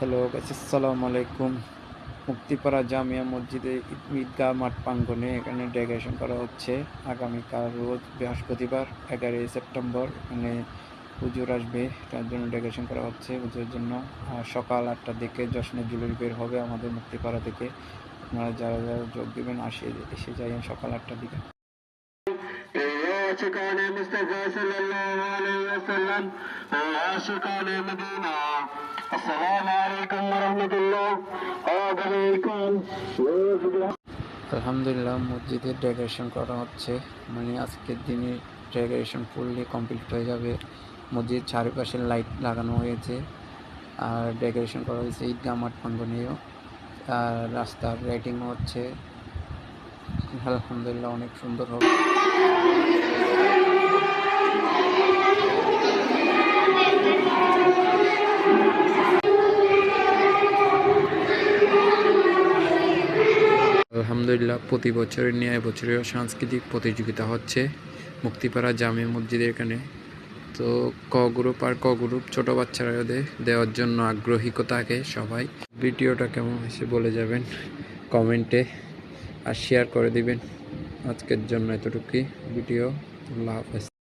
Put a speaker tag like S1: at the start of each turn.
S1: Hello আসসালামু আলাইকুম। মুক্তিপাড়া জামিয়া মসজিদে ঈদগাহ মাঠ প্রাঙ্গনে এখানে ডেকোরেশন করা হচ্ছে। আগামীকাল রোজ বৃহস্পতিবার, এগারোই সেপ্টেম্বর, এখানে পুজোর আসবে। তার জন্য ডেকোরেশন করা হচ্ছে পুজোর জন্য। সকাল আটটা দিকে জশ্নের জুলুস বের হবে আমাদের মুক্তিপাড়া থেকে। আপনারা যারা যারা যোগ দেবেন আসিয়ে এসে যাইয়েন সকাল আটটার দিকে।
S2: আশিকানে সাল্লাল্লাহু আলাইহি ওয়াসাল্লাম আশিকানে মদিনা।
S1: আলহামদুলিল্লাহ মসজিদের ডেকোরেশন করা হচ্ছে। মানে আজকের দিনে ডেকোরেশন করলে কমপ্লিট হয়ে যাবে। মসজিদ চারিপাশে লাইট লাগানো হয়েছে। আর ডেকোরেশন করা হয়েছে ঈদগাহ মাঠ প্রাঙ্গনেও আর রাস্তার রাইটিংও হচ্ছে। আলহামদুলিল্লাহ, অনেক সুন্দর হবে। আলহামদুলিল্লাহ, প্রতি বছরের ন্যায় বছরেও সাংস্কৃতিক প্রতিযোগিতা হচ্ছে মুক্তিপাড়া জামে মসজিদের এখানে। তো ক গ্রুপ আর ক গ্রুপ ছোটো বাচ্চারা দেওয়ার জন্য আগ্রহী থাকে সবাই। ভিডিওটা কেমন হয়েছে বলে যাবেন কমেন্টে আর শেয়ার করে দিবেন। আজকের জন্য এতটুকুই। ভিডিও আল্লাহ হাফেজ।